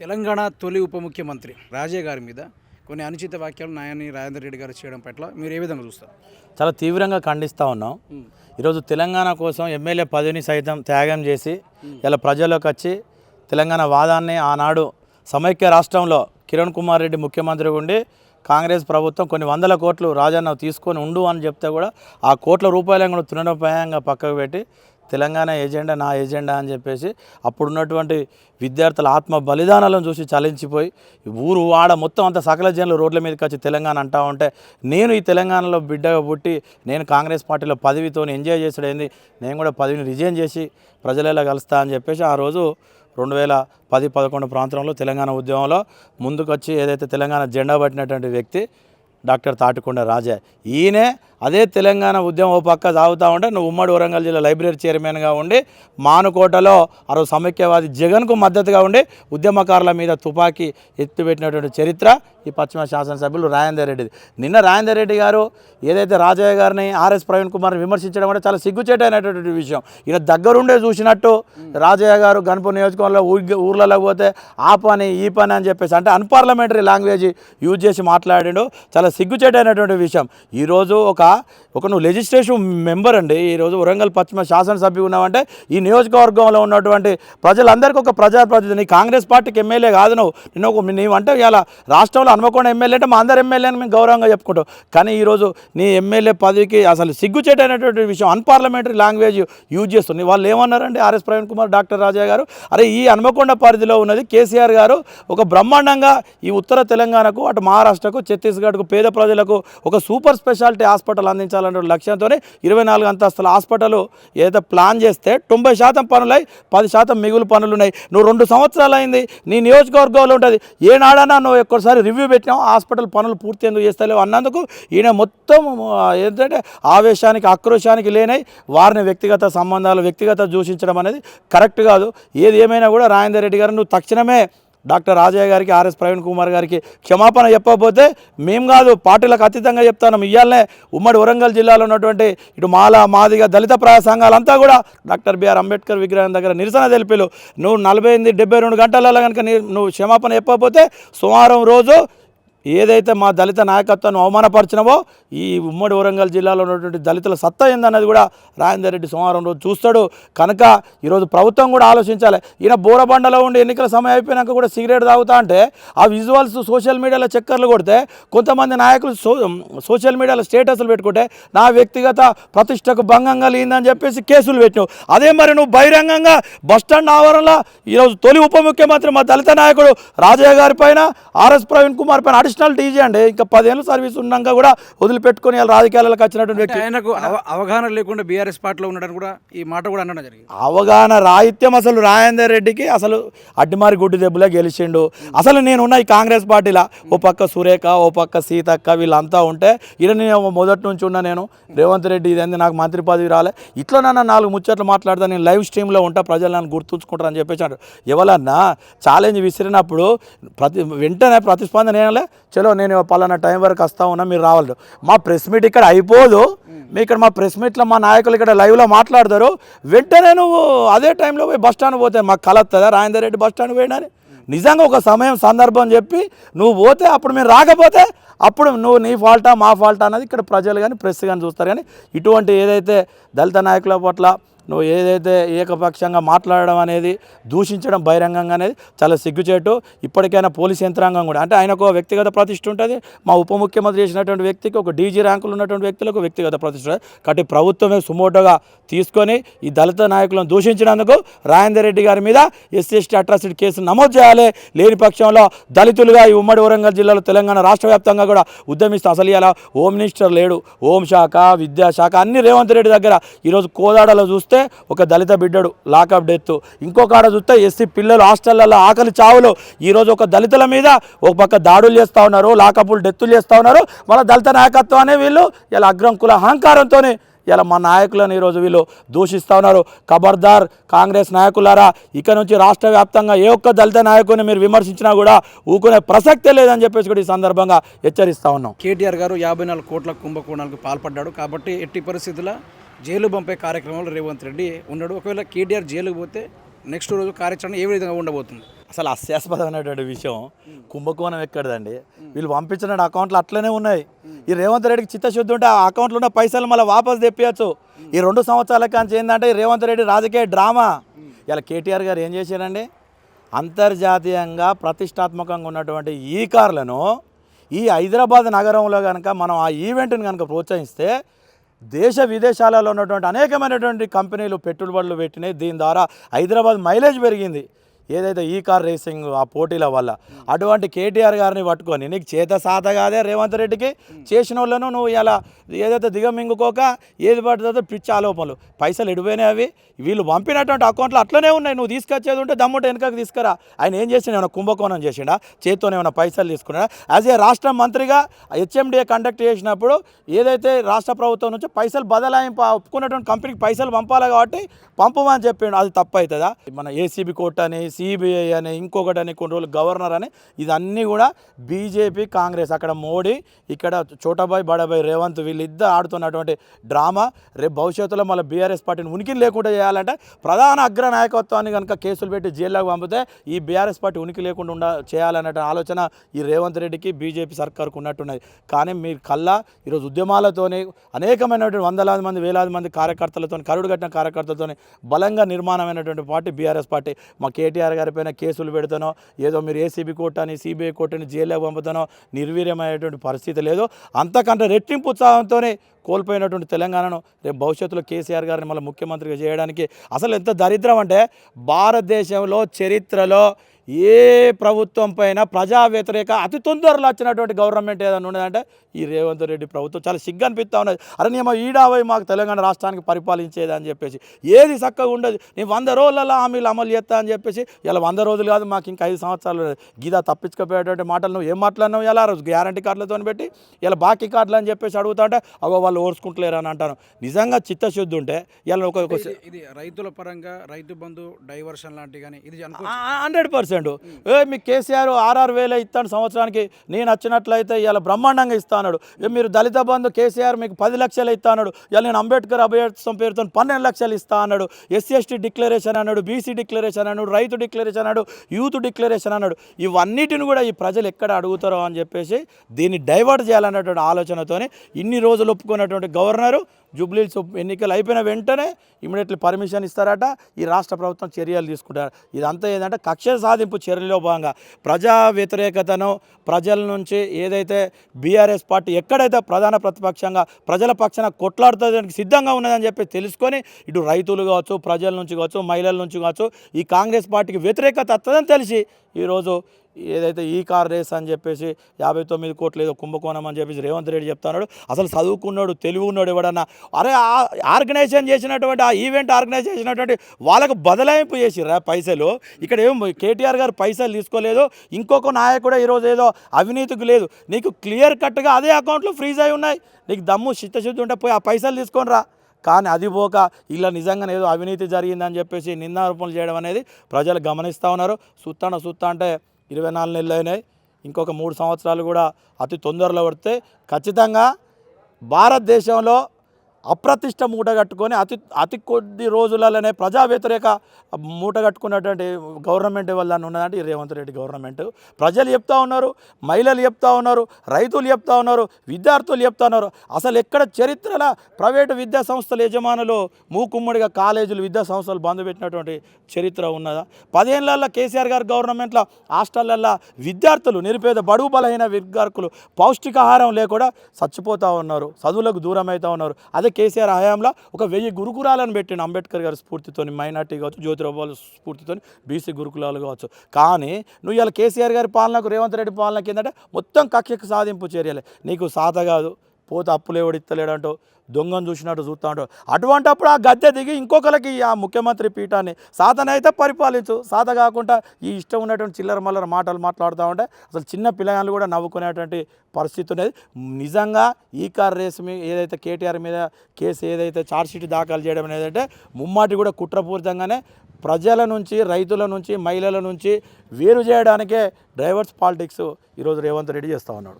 తెలంగాణ తొలి ఉప ముఖ్యమంత్రి రాజే గారి మీద కొన్ని అనుచిత వ్యాఖ్యలు నాయని రాజేందర్ రెడ్డి గారు చేయడం పట్ల మీరు ఏ విధంగా చూస్తారు? చాలా తీవ్రంగా ఖండిస్తూ ఉన్నాం. ఈరోజు తెలంగాణ కోసం ఎమ్మెల్యే పదవిని సైతం త్యాగం చేసి ఇలా ప్రజల్లోకి వచ్చి తెలంగాణ వాదాన్ని ఆనాడు సమైక్య రాష్ట్రంలో కిరణ్ కుమార్ రెడ్డి ముఖ్యమంత్రిగా ఉండి కాంగ్రెస్ ప్రభుత్వం కొన్ని వందల కోట్లు రాజన్న తీసుకొని ఉండు అని చెప్తే కూడా ఆ కోట్ల రూపాయలను కూడా తృణోపాయంగా పక్కకు పెట్టి తెలంగాణ ఏజెండా నా ఏజెండా అని చెప్పేసి అప్పుడున్నటువంటి విద్యార్థుల ఆత్మ బలిదానాలను చూసి చలించిపోయి ఊరు వాడ మొత్తం అంత సకల జనులు రోడ్ల మీదకి వచ్చి తెలంగాణ అంటా ఉంటే నేను ఈ తెలంగాణలో బిడ్డగా పుట్టి నేను కాంగ్రెస్ పార్టీలో పదవితో ఎంజాయ్ చేసాడు ఏంది? నేను కూడా పదవిని రిజైన్ చేసి ప్రజలలో కలుస్తా అని చెప్పేసి ఆ రోజు రెండు వేల పది పదకొండు ప్రాంతంలో తెలంగాణ ఉద్యమంలో ముందుకొచ్చి ఏదైతే తెలంగాణ జెండా పట్టినటువంటి వ్యక్తి డాక్టర్ తాటికొండ రాజా ఈయనే అదే తెలంగాణ ఉద్యమం ఓ పక్క సాగుతూ ఉంటే నువ్వు ఉమ్మడి వరంగల్ జిల్లా లైబ్రరీ చైర్మన్గా ఉండి మానుకోటలో అరవ సమైక్యవాది జగన్కు మద్దతుగా ఉండి ఉద్యమకారుల మీద తుపాకీ ఎత్తిపెట్టినటువంటి చరిత్ర ఈ పశ్చిమ శాసనసభ్యులు రాజేందర్ రెడ్డిది. నిన్న రాజేందర్ రెడ్డి గారు ఏదైతే రాజయ్య గారిని ఆర్ఎస్ ప్రవీణ్ కుమార్ని విమర్శించడం అంటే చాలా సిగ్గుచేటైనటువంటి విషయం. ఈయన దగ్గరుండే చూసినట్టు రాజయ్య గారు గణపూర్ నియోజకవర్గంలో ఊర్లలో పోతే ఆ పని ఈ పని అని చెప్పేసి అంటే అన్పార్లమెంటరీ లాంగ్వేజ్ యూజ్ చేసి మాట్లాడాడు. చాలా సిగ్గుచేటైనటువంటి విషయం. ఈరోజు ఒక ఒక నువ్వు లెజిస్లేషన్ మెంబర్ అండి ఈరోజు వరంగల్ పశ్చిమ శాసనసభ్యు ఉన్నావంటే ఈ నియోజకవర్గంలో ఉన్నటువంటి ప్రజలందరికీ ఒక ప్రజాప్రతినిధి నీ కాంగ్రెస్ పార్టీకి ఎమ్మెల్యే కాదు నువ్వు. నేను ఒక నీవంటే ఇలా రాష్ట్రంలో హనుమకొండ ఎమ్మెల్యే అంటే మా అందరు ఎమ్మెల్యే అని మేము గౌరవంగా చెప్పుకుంటాం. కానీ ఈరోజు నీ ఎమ్మెల్యే పదవికి అసలు సిగ్గుచేటైనటువంటి విషయం అన్పార్లమెంటరీ లాంగ్వేజ్ యూజ్ చేస్తుంది. వాళ్ళు ఏమన్నారండి R S Praveen Kumar doctor Raja garu? అరే ఈ హనుమకొండ పరిధిలో ఉన్నది కేసీఆర్ గారు. ఒక బ్రహ్మాండంగా ఈ ఉత్తర తెలంగాణకు అటు మహారాష్ట్రకు ఛత్తీస్గఢ్కు పేద ప్రజలకు ఒక సూపర్ స్పెషాలిటీ హాస్పిటల్ అందించాలనే లక్ష్యంతో ఇరవై నాలుగు అంతస్తుల హాస్పిటల్ ఏదైతే ప్లాన్ చేస్తే తొంభై శాతం పనులై పది శాతం మిగులు పనులు ఉన్నాయి నువ్వు రెండు సంవత్సరాలు అయింది నీ నియోజకవర్గంలో ఉంటుంది. ఏనాడన్నా నువ్వు ఒక్కసారి రివ్యూ పెట్టినావు హాస్పిటల్ పనులు పూర్తి ఎందుకు చేస్తలేవు అన్నందుకు ఈయన మొత్తం ఏంటంటే ఆవేశానికి ఆక్రోశానికి లేనై వారిని వ్యక్తిగత సంబంధాలు వ్యక్తిగత దూషించడం అనేది కరెక్ట్ కాదు. ఏది ఏమైనా కూడా రాజేందర్ రెడ్డి గారు నువ్వు తక్షణమే డాక్టర్ రాజయ్య గారికి ఆర్ఎస్ ప్రవీణ్ కుమార్ గారికి క్షమాపణ చెప్పకపోతే మేము కాదు పార్టీలకు అతీతంగా చెప్తాను. ఇవాళనే ఉమ్మడి వరంగల్ జిల్లాలో ఉన్నటువంటి ఇటు మాల మాదిగ దళిత ప్రాయ సంఘాలంతా కూడా డాక్టర్ బిఆర్ అంబేద్కర్ విగ్రహం దగ్గర నిరసన తెలిపిలు నువ్వు నలభై ఎనిమిది డెబ్బై రెండు గంటలలో కనుక నీ- నువ్వు క్షమాపణ చెప్పకపోతే సోమవారం రోజు ఏదైతే మా దళిత నాయకత్వాన్ని అవమానపరిచినవో ఈ ఉమ్మడి వరంగల్ జిల్లాలో ఉన్నటువంటి దళితుల సత్తా ఏందన్నది కూడా రాజేందర్ రెడ్డి సోమవారం రోజు చూస్తాడు. కనుక ఈరోజు ప్రభుత్వం కూడా ఆలోచించాలి. ఈయన బోరబండలో ఉండి ఎన్నికల సమయం అయిపోయినాక కూడా సిగరెట్ తాగుతా అంటే ఆ విజువల్స్ సోషల్ మీడియాలో చక్కర్లు కొడితే కొంతమంది నాయకులు సోషల్ మీడియాలో స్టేటస్లు పెట్టుకుంటే నా వ్యక్తిగత ప్రతిష్టకు భంగం కలిగిందని చెప్పేసి కేసులు పెట్టినావు. అదే మరి నువ్వు బహిరంగంగా బస్టాండ్ ఆవరణలో ఈరోజు తొలి ఉప ముఖ్యమంత్రి మా దళిత నాయకుడు రాజయ్య గారి పైన ఆర్ఎస్ ప్రవీణ్ కుమార్ పైన అడిషనల్ డీజీ అండి. ఇంకా పదేళ్ళు సర్వీస్ ఉన్నాక కూడా వదిలిపెట్టుకొని వాళ్ళ రాజకీయాలకు వచ్చినటువంటి వ్యక్తి. ఆయనకు అవ- అవగాహన లేకుండా బీఆర్ఎస్ పార్టీలో ఉండడానికి కూడా ఈ మాట కూడా అనడం జరిగింది. అవగాహన రాహిత్యం అసలు రాజేందర్ రెడ్డికి అసలు అడ్డిమారి గుడ్డి దెబ్బలే గెలిచిండు. అసలు నేనున్న ఈ కాంగ్రెస్ పార్టీలో ఓ పక్క సురేఖ ఓ పక్క సీతక్క వీళ్ళంతా ఉంటే ఈయన నేను మొదటి నుంచి ఉన్నా నేను. రేవంత్ రెడ్డి ఇదేంది నాకు మంత్రి పదవి రాలే. ఇట్లా నన్ను నాలుగు ముచ్చట్లు మాట్లాడతా నేను లైవ్ స్ట్రీమ్లో ఉంటా ప్రజలు నన్ను గుర్తుంచుకుంటారని చెప్పేసి ఎవరన్నా ఛాలెంజ్ విసిరినప్పుడు ప్రతి వెంటనే ప్రతిస్పందన ఏమలే చలో నేను పలానా టైం వరకు వస్తా ఉన్నా మీరు రావాలి. మా ప్రెస్ మీట్ ఇక్కడ అయిపోదు. మీ ఇక్కడ మా ప్రెస్ మీట్లో మా నాయకులు ఇక్కడ లైవ్లో మాట్లాడతారు. వెంటనే నువ్వు అదే టైంలో పోయి బస్ స్టాండ్ పోతే మాకు కలొస్తుందా రాజేందర్ రెడ్డి బస్ స్టాండ్ పోయినని నిజంగా ఒక సమయం సందర్భం చెప్పి నువ్వు పోతే అప్పుడు మేము రాకపోతే అప్పుడు నువ్వు నీ ఫాల్టా మా ఫాల్టా అన్నది ఇక్కడ ప్రజలు కానీ ప్రెస్ కానీ చూస్తారు కానీ ఇటువంటి ఏదైతే దళిత నాయకుల పట్ల నువ్వు ఏదైతే ఏకపక్షంగా మాట్లాడడం అనేది దూషించడం బహిరంగంగా అనేది చాలా సిగ్గుచేటు. ఇప్పటికైనా పోలీస్ యంత్రాంగం కూడా. అంటే ఆయనకు ఒక వ్యక్తిగత ప్రతిష్ట ఉంటుంది. మా ఉప ముఖ్యమంత్రి చేసినటువంటి వ్యక్తికి ఒక డీజీ ర్యాంకులు ఉన్నటువంటి వ్యక్తులకు వ్యక్తిగత ప్రతిష్ట కాబట్టి ప్రభుత్వమే సుమోటోగా తీసుకొని ఈ దళిత నాయకులను దూషించినందుకు రాజేందర్ రెడ్డి గారి మీద ఎస్సీ ఎస్టీ అట్రాసిటీ కేసు నమోదు చేయాలి. లేని పక్షంలో దళితులుగా ఈ ఉమ్మడి వరంగల్ జిల్లాలో తెలంగాణ రాష్ట్ర వ్యాప్తంగా కూడా ఉద్యమిస్తూ అసలు ఇలా హోమ్ మినిస్టర్ లేడు. హోంశాఖ విద్యాశాఖ అన్ని రేవంత్ రెడ్డి దగ్గర ఈరోజు కోదాడలో చూస్తే ఒక దళిత బిడ్డడు లాకప్ డెత్. ఇంకొక ఆడ చూస్తే ఎస్సీ పిల్లలు హాస్టళ్ళలో ఆకలి చావులు. ఈరోజు ఒక దళితుల మీద ఒక పక్క దాడులు చేస్తూ ఉన్నారు లాకపులు డెత్తులు చేస్తూ ఉన్నారు. వాళ్ళ దళిత నాయకత్వాన్ని వీళ్ళు ఇలా అగ్రం కుల అహంకారంతో ఇలా మా నాయకులను ఈరోజు వీళ్ళు దూషిస్తూ ఉన్నారు. ఖబర్దార్ కాంగ్రెస్ నాయకులారా ఇక నుంచి రాష్ట్ర వ్యాప్తంగా ఏ ఒక్క దళిత నాయకుని మీరు విమర్శించినా కూడా ఊకునే ప్రసక్తే లేదని చెప్పేసి కూడా ఈ సందర్భంగా హెచ్చరిస్తా ఉన్నాం. కేటీఆర్ గారు యాభై నాలుగు కోట్ల కుంభకోణాలకు పాల్పడ్డాడు. కాబట్టి ఎట్టి పరిస్థితుల్లో జైలు పంపే కార్యక్రమంలో రేవంత్ రెడ్డి ఉన్నాడు. ఒకవేళ కేటీఆర్ జైలుకు పోతే నెక్స్ట్ రోజు కార్యాచరణ ఏ విధంగా ఉండబోతుంది? అసలు హాస్యాస్పదమైనటువంటి విషయం. కుంభకోణం ఎక్కడదండి? వీళ్ళు పంపించిన అకౌంట్లు అట్లనే ఉన్నాయి. ఈ రేవంత్ రెడ్డికి చిత్తశుద్ధి ఉంటే ఆ అకౌంట్లో ఉన్న పైసలు మళ్ళీ వాపస్ తెప్పియచ్చు. ఈ రెండు సంవత్సరాల కాంచి ఏంటంటే ఈ రేవంత్ రెడ్డి రాజకీయ డ్రామా. ఇలా కేటీఆర్ గారు ఏం చేశారండి? అంతర్జాతీయంగా ప్రతిష్టాత్మకంగా ఉన్నటువంటి ఈ కార్లను ఈ హైదరాబాద్ నగరంలో కనుక మనం ఆ ఈవెంట్ని కనుక ప్రోత్సహిస్తే దేశ విదేశాలలో ఉన్నటువంటి అనేకమైనటువంటి కంపెనీలు పెట్టుబడులు పెట్టినాయి. దీని ద్వారా హైదరాబాద్ మైలేజ్ పెరిగింది. ఏదైతే ఈ కార్ రేసింగ్ ఆ పోటీల వల్ల అటువంటి కేటీఆర్ గారిని పట్టుకొని నీకు చేత సాత కాదే రేవంత్ రెడ్డికి చేసిన వాళ్ళను నువ్వు ఇలా ఏదైతే దిగమింగుకోక ఏది పడుతుందో పిచ్చి ఆలోపనలు. పైసలు ఎడిపోయినాయి అవి. వీళ్ళు పంపినటువంటి అకౌంట్లు అట్లనే ఉన్నాయి. నువ్వు తీసుకొచ్చేది ఉంటే దమ్ముంటే వెనుకకు తీసుకురా. ఆయన ఏం చేసిండు? ఏమైనా కుంభకోణం చేసిండా? చేతితో ఏమైనా పైసలు తీసుకున్నాడా? యాజ్ ఏ రాష్ట్ర మంత్రిగా హెచ్ఎండిఏ కండక్ట్ చేసినప్పుడు ఏదైతే రాష్ట్ర ప్రభుత్వం నుంచి పైసలు బదలాయింపు ఒప్పుకున్నటువంటి కంపెనీకి పైసలు పంపాలి కాబట్టి పంపమని చెప్పిండు. అది తప్పు అవుతుందా? మన ఏసీబీ కోర్ట్ అని సిబిఐ అని ఇంకొకటి అని కొన్ని రోజులు గవర్నర్ అని ఇదన్నీ కూడా బీజేపీ కాంగ్రెస్. అక్కడ మోడీ ఇక్కడ చోటాబాయ్ బడాబాయ్ రేవంత్ వీళ్ళిద్దరు ఆడుతున్నటువంటి డ్రామా. రేపు భవిష్యత్తులో మళ్ళీ బీఆర్ఎస్ పార్టీని ఉనికి లేకుండా చేయాలంటే ప్రధాన అగ్ర నాయకత్వాన్ని కనుక కేసులు పెట్టి జైల్లోకి పంపితే ఈ బీఆర్ఎస్ పార్టీ ఉనికి లేకుండా ఉండ చేయాలనే ఆలోచన ఈ రేవంత్ రెడ్డికి బీజేపీ సర్కార్కు ఉన్నట్టున్నది. కానీ మీరు కల్లా ఈరోజు ఉద్యమాలతోనే అనేకమైనటువంటి వందలాది మంది వేలాది మంది కార్యకర్తలతో కరుడు కట్టిన కార్యకర్తలతో బలంగా నిర్మాణమైనటువంటి పార్టీ బీఆర్ఎస్ పార్టీ. మా కేటీఆర్ గారి పైన కేసులు పెడతానో ఏదో మీరు ఏసీబీ కోర్టు అని సిబిఐ కోర్టు అని జైల్లో పంపుతానో నిర్వీర్యమైనటువంటి పరిస్థితి లేదు. అంతకంటే రెట్టింపు ఉత్సాహంతోనే కోల్పోయినటువంటి తెలంగాణను రేపు భవిష్యత్తులో కేసీఆర్ గారిని మళ్ళీ ముఖ్యమంత్రిగా చేయడానికి అసలు ఎంత దరిద్రం అంటే భారతదేశంలో చరిత్రలో ఏ ప్రభుత్వం పైన ప్రజా వ్యతిరేక అతి తొందరలో వచ్చినటువంటి గవర్నమెంట్ ఏదైనా ఉన్నదంటే ఈ రేవంత్ రెడ్డి ప్రభుత్వం. చాలా సిగ్గు అనిపిస్తూ ఉన్నది. అరే నేను ఈడావై మాకు తెలంగాణ రాష్ట్రానికి పరిపాలించేది అని చెప్పేసి. ఏది చక్కగా ఉండదు. నేను వంద రోజులలో హామీలు అమలు చేస్తా అని చెప్పేసి ఇలా వంద రోజులు కాదు మాకు ఇంకా ఐదు సంవత్సరాలు గీదా తప్పించుకుపోయేటువంటి మాటలు నువ్వు ఏం మాట్లాడినావు ఇలా? రోజు గ్యారంటీ కార్డులతో పెట్టి ఇలా బాకీ కార్డులు అని చెప్పేసి అడుగుతా ఉంటే అగో వాళ్ళు ఓర్చుకుంటలేరు అని అంటాను. నిజంగా చిత్తశుద్ధి ఉంటే ఇలా ఒక రైతుల పరంగా రైతు బంధు డైవర్షన్ లాంటివి కానీ ఇది హండ్రెడ్ పర్సెంట్. ఏ మీ కేసీఆర్ ఆర్ఆర్ వేలే ఇస్తాను సంవత్సరానికి నేను వచ్చినట్లయితే ఇలా బ్రహ్మాండంగా ఇస్తాడు మీరు దళిత బంధు కేసీఆర్ మీకు పది లక్షలు ఇస్తా అన్నాడు ఇలా నేను అంబేద్కర్ అభ్యర్థం పేరుతో పన్నెండు లక్షలు ఇస్తా అన్నాడు. ఎస్సీ ఎస్టీ డిక్లరేషన్ అన్నాడు బీసీ డిక్లరేషన్ అన్నాడు రైతు డిక్లరేషన్ అన్నాడు యూత్ డిక్లరేషన్ అన్నాడు. ఇవన్నిటిని కూడా ఈ ప్రజలు ఎక్కడ అడుగుతారో అని చెప్పేసి దీన్ని డైవర్ట్ చేయాలన్నటువంటి ఆలోచనతోనే ఇన్ని రోజులు ఒప్పుకున్నటువంటి గవర్నరు జూబ్లీల్స్ ఎన్నికలు అయిపోయిన వెంటనే ఇమీడియట్లీ పర్మిషన్ ఇస్తారట. ఈ రాష్ట్ర ప్రభుత్వం చర్యలు తీసుకుంటారు. ఇదంతా ఏంటంటే కక్ష సాధింపు చర్యలో భాగంగా ప్రజా వ్యతిరేకతను ప్రజల నుంచి ఏదైతే బీఆర్ఎస్ పార్టీ ఎక్కడైతే ప్రధాన ప్రతిపక్షంగా ప్రజల పక్షాన కొట్లాడుతుందానికి సిద్ధంగా ఉన్నదని చెప్పి తెలుసుకొని ఇటు రైతులు కావచ్చు ప్రజల నుంచి కావచ్చు మహిళల నుంచి కావచ్చు ఈ కాంగ్రెస్ పార్టీకి వ్యతిరేకత వస్తుందని తెలిసి ఈరోజు ఏదైతే ఈ కార్ రేస్ అని చెప్పేసి యాభై తొమ్మిది కోట్లు ఏదో కుంభకోణం అని చెప్పేసి రేవంత్ రెడ్డి చెప్తున్నాడు. అసలు చదువుకున్నాడు తెలివి ఉన్నాడు ఎవడన్నా అరే ఆర్గనైజేషన్ చేసినటువంటి ఆ ఈవెంట్ ఆర్గనైజ్ చేసినటువంటి వాళ్ళకు బదలాయింపు చేసిరా పైసలు. ఇక్కడ ఏం కేటీఆర్ గారు పైసలు తీసుకోలేదు. ఇంకొక నాయకుడు ఈరోజు ఏదో అవినీతికి లేదు. నీకు క్లియర్ కట్గా అదే అకౌంట్లో ఫ్రీజ్ అయి ఉన్నాయి. నీకు దమ్ము చిత్తశుద్ధి ఉంటే పోయి ఆ పైసలు తీసుకొని రా. కానీ అది పోక ఇలా నిజంగానే ఏదో అవినీతి జరిగిందని చెప్పేసి నిందారోపణలు చేయడం అనేది ప్రజలు గమనిస్తూ ఉన్నారు. సుత్తాన సుత్తా అంటే ఇరవై నాలుగు నెలలు అయినాయి. ఇంకొక మూడు సంవత్సరాలు కూడా అతి తొందరలో పడితే ఖచ్చితంగా భారతదేశంలో అప్రతిష్ట మూట కట్టుకొని అతి అతి కొద్ది రోజులలోనే ప్రజా వ్యతిరేక మూట కట్టుకున్నటువంటి గవర్నమెంట్ వల్ల ఉన్నదంటే ఈ రేవంత్ రెడ్డి గవర్నమెంట్. ప్రజలు చెప్తా ఉన్నారు మహిళలు చెప్తా ఉన్నారు రైతులు చెప్తా ఉన్నారు విద్యార్థులు చెప్తా ఉన్నారు. అసలు ఎక్కడ చరిత్రలో ప్రైవేటు విద్యా సంస్థల యజమానులు మూకుమ్మడిగా కాలేజీలు విద్యా సంస్థలు బంద్ పెట్టినటువంటి చరిత్ర ఉన్నదా? పదేళ్ళల్లో కేసీఆర్ గారు గవర్నమెంట్లో హాస్టళ్ళల్లో విద్యార్థులు నిరుపేద బడుగు బలహీన విద్యార్థులు పౌష్టికాహారం లేకుండా చచ్చిపోతూ ఉన్నారు చదువులకు దూరం అవుతూ ఉన్నారు. అదే కేసీఆర్ హయాంలో ఒక వెయ్యి గురుకులాలను పెట్టిన అంబేద్కర్ గారి స్ఫూర్తితోని మైనార్టీ కావచ్చు జ్యోతిరావు స్ఫూర్తితోని బీసీ గురుకులాలు కావచ్చు. కానీ నువ్వు ఇలా కేసీఆర్ గారి పాలనకు రేవంత్ రెడ్డి పాలనకి ఏంటంటే మొత్తం కక్షకు సాధింపు చర్యలే. నీకు సాత కాదు పోతే అప్పులు ఎవడు ఇస్తలేడంటో దొంగను చూసినట్టు చూస్తా ఉంటావు అటువంటప్పుడు ఆ గద్దె దిగి ఇంకొకరికి ఆ ముఖ్యమంత్రి పీఠాన్ని సాధన అయితే పరిపాలించు. సాధ కాకుండా ఈ ఇష్టం ఉన్నటువంటి చిల్లర మల్లర మాటలు మాట్లాడుతూ ఉంటే అసలు చిన్న పిల్లగాళ్ళు కూడా నవ్వుకునేటువంటి పరిస్థితి ఉన్నది. నిజంగా ఈ కార్ రేస్ మీద ఏదైతే కేటీఆర్ మీద కేసు ఏదైతే ఛార్జ్షీట్ దాఖలు చేయడం అనేది అంటే ముమ్మాటి కూడా కుట్రపూరితంగానే ప్రజల నుంచి రైతుల నుంచి మహిళల నుంచి వేరు చేయడానికే డ్రైవర్స్ పాలిటిక్స్ ఈరోజు రేవంత్ రెడ్డి చేస్తూ ఉన్నాడు.